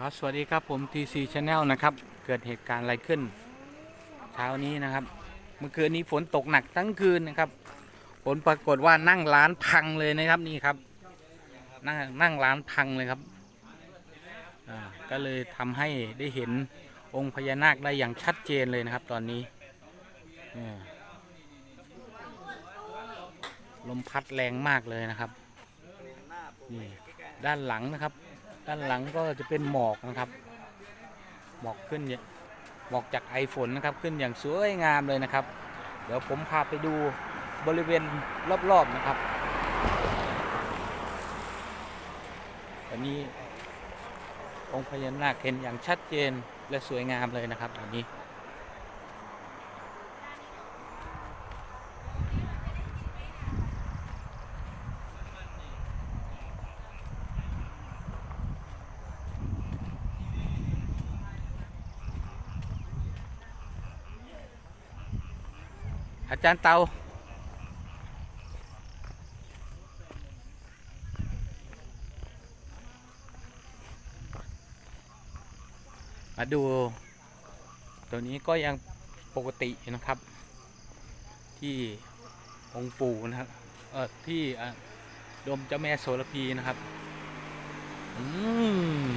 ครับสวัสดีครับผม TC Channel นะครับ เกิดเหตุการณ์อะไรขึ้น เช้านี้นะครับ เมื่อคืนนี้ฝนตกหนักทั้งคืนนะครับ ผลปรากฏว่านั่งร้านพังเลยนะครับนี่ครับ นั่งนั่งร้านพังเลยครับก็เลยทำให้ได้เห็นองค์พญานาคได้อย่างชัดเจนเลยนะครับ ตอนนี้ลมพัดแรงมากเลยนะครับนี่ด้านหลังนะครับ ด้านหลังก็จะเป็นหมอกนะครับ หมอกขึ้นเนี่ยหมอกจากไอฝนนะครับขึ้นอย่างสวยงามเลยนะครับ เดี๋ยวผมพาไปดูบริเวณรอบๆนะครับอันนี้องค์พญานาคเห็นอย่างชัดเจนและสวยงามเลยนะครับอันนี้ อาจารย์เตามาดู ตัวนี้ก็ยังปกตินะครับ ที่องค์ปู่นะครับเออที่ดมเจ้าแม่โสระพีนะครับ อืม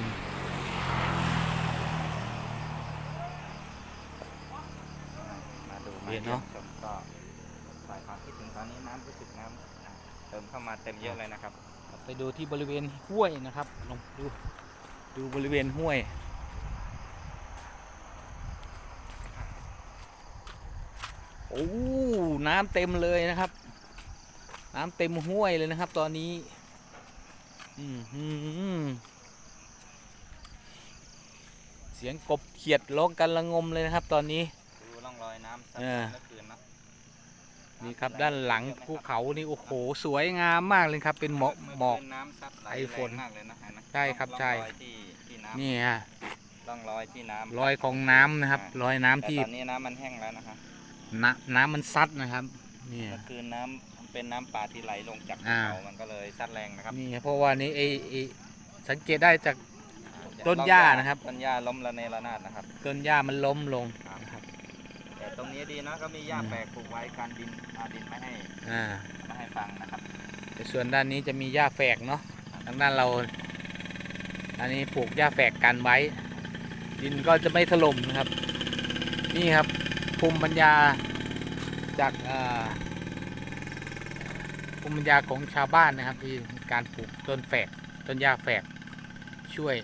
มาดูมาเห็นเยี่ยเนาะำรู้สึกน้ำอะเติมเข้ามาเต็มเยอะเลยนะครับ ไปดูที่บริเวณห้วยนะครับลองดูดูบริเวณห้วย โอ้น้ำเต็มเลยนะครับ น้ำเต็มห้วยเลยนะครับ ตอนนี้ อืมหือเสียงกบเขียดร้องกันระงมเลยนะครับ ตอนนี้ ดูร่องรอยน้ำซับเออเมื่อคืนเนาะ นี่ครับด้านหลังภูเขานี่โอ้โหสวยงามมากเลยครับ เป็นหมอกหมอกเคืนน้ำซัดไหลไอแรฝนงมากเลยนะเห็นไหมใช่ครับองใช่รอยที่ที่น้ำนี่ฮะร่องรอยที่น้ำรอยของน้ำนะครับรอยน้ำแต่ที่ตอนนี้น้ำมันแห้งแล้วนะคะน้ำน้ำมันซัดนะครับนี่เมื่อคืนน้ำเป็นน้ำป่าที่ไหลลงจากภูอ่า เขามันก็เลยซัดแรงนะครับนี่เพราะว่านี่ไอไอสังเกตได้จากอ่าต้นหญ้านะครับ ต้นหญ้าล้มระเนระนาดนะครับต้นหญ้ามันล้มลงนะครับแต่ตรงนี้ดีนะก็มีหญ้าอืมแฝกปลูกไว้การดินอาดินไม่ให้อ่าไม่ให้ฟังนะครับแต่ส่วนด้านนี้จะมีหญ้าแฝกเนาะทางด้านเรา อันนี้ปลูกหญ้าแฝกกันไว้ ดินก็จะไม่ถล่มนะครับ นี่ครับภูมิปัญญาจากอ่าภูมิปัญญาของชาวบ้านนะครับที่การปลูกต้นแฝกต้นหญ้าแฝกช่วย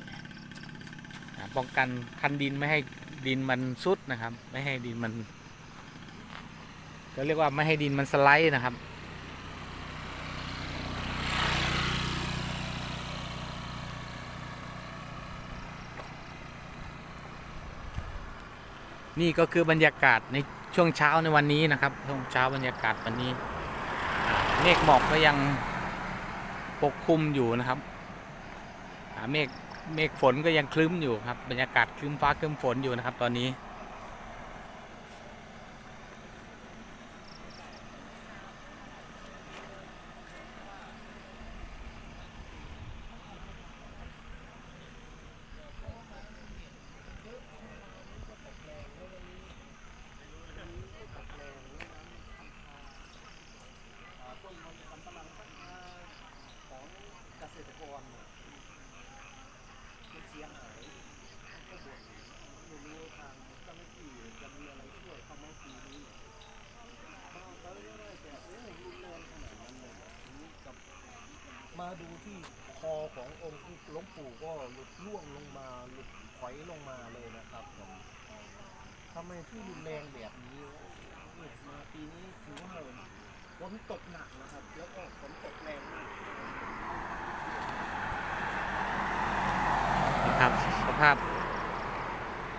อ่าป้องกันคันดินไม่ให้ ดินมันซุดนะครับ ไม่ให้ดินมันก็เรียกว่าไม่ให้ดินมันสไลด์นะครับ นี่ก็คือบรรยากาศในช่วงเช้าในวันนี้นะครับ ช่วงเช้าบรรยากาศวันนี้ เมฆหมอกก็ยังปกคลุมอยู่นะครับเมฆ เมฆฝนก็ยังคลึ้มอยู่ครับ บรรยากาศคลึ้มฟ้าคลึ้มฝนอยู่นะครับ ตอนนี้ เกษตรกรเนี่ยมันเสียหายก็บ่นไม่รู้ทางเจ้าหน้าที่จะมีอะไรช่วยเขาไหมปีนี้มาเขาเรียกว่าแต่โอ้รุนแรงขนาดนั้นเลยทีนี้กับมา ดูที่คอขององค์หลวงปู่ก็หลุดล่วงลงมาหลุดถอยลงมาเลยนะครับผมทำไมที่รุนแรงแบบนี้มาปีนี้ถือว่าฝนตกหนักนะครับ แล้วก็ฝนตกแรงมากนะครับสภาพ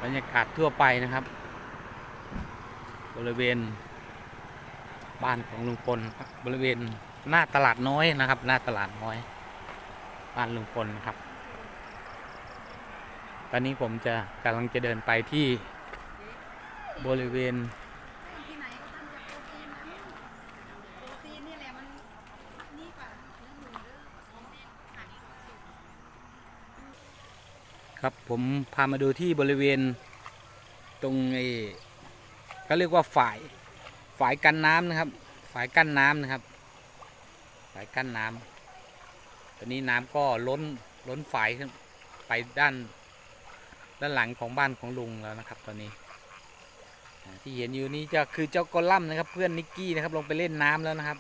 บรรยากาศทั่วไปนะครับ บริเวณบ้านของลุงพลบริเวณ หน้าตลาดน้อยนะครับ หน้าตลาดน้อยบ้านลุงพลนะครับ ตอนนี้ผมจะกำลังจะเดินไปที่บริเวณครับผมพามาดูที่บริเวณตรงไอ้ก็เรียกว่าฝายฝายกันน้ำนะครับฝายกั้นน้ำนะครับ ฝายกั้นน้ำตอนนี้น้ำก็ล้นล้นฝายขึ้นไปด้าน ด้านหลังของบ้านของลุงแล้วนะครับ ตอนนี้ ที่เห็นอยู่นี้จะคือเจ้ากอลัมนะครับ เพื่อนนิกกี้นะครับ ลงไปเล่นน้ำแล้วนะครับ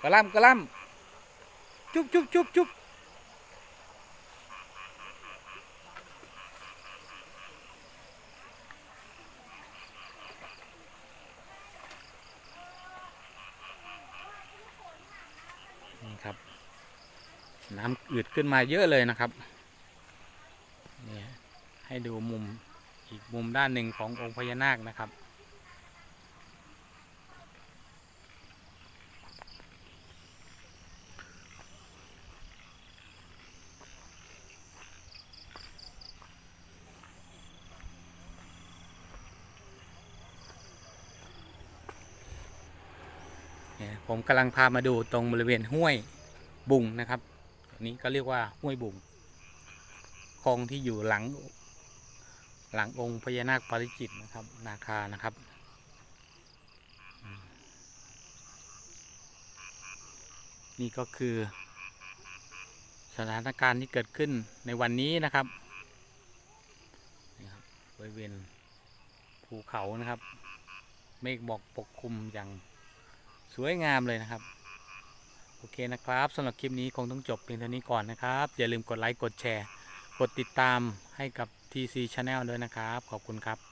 กอลัมกอลัมจุ๊บจุ๊บจุ๊บจุ๊บนี่ครับ น้ำอืดขึ้นมาเยอะเลยนะครับนี่ให้ดูมุมอีกมุมด้านหนึ่งขององค์พญานาคนะครับนี่ผมกำลังพามาดูตรงบริเวณห้วยบุงนะครับ นี้ก็เรียกว่าห้วยบุงคลองที่อยู่หลัง หลังองค์พญานาคปาริจิตนะครับ นาคานะครับนี่ก็คือ สถานการณ์ที่เกิดขึ้นในวันนี้นะครับนี่ครับบริเวณภูเขานะครับ เมฆหมอกปกคลุมอย่างสวยงามเลยนะครับ โอเคนะครับสำหรับคลิปนี้คงต้องจบเพียงเท่านี้ก่อนนะครับ อย่าลืมกดไลค์กดแชร์ กดติดตามให้กับ TC Channel ด้วยนะครับ ขอบคุณครับ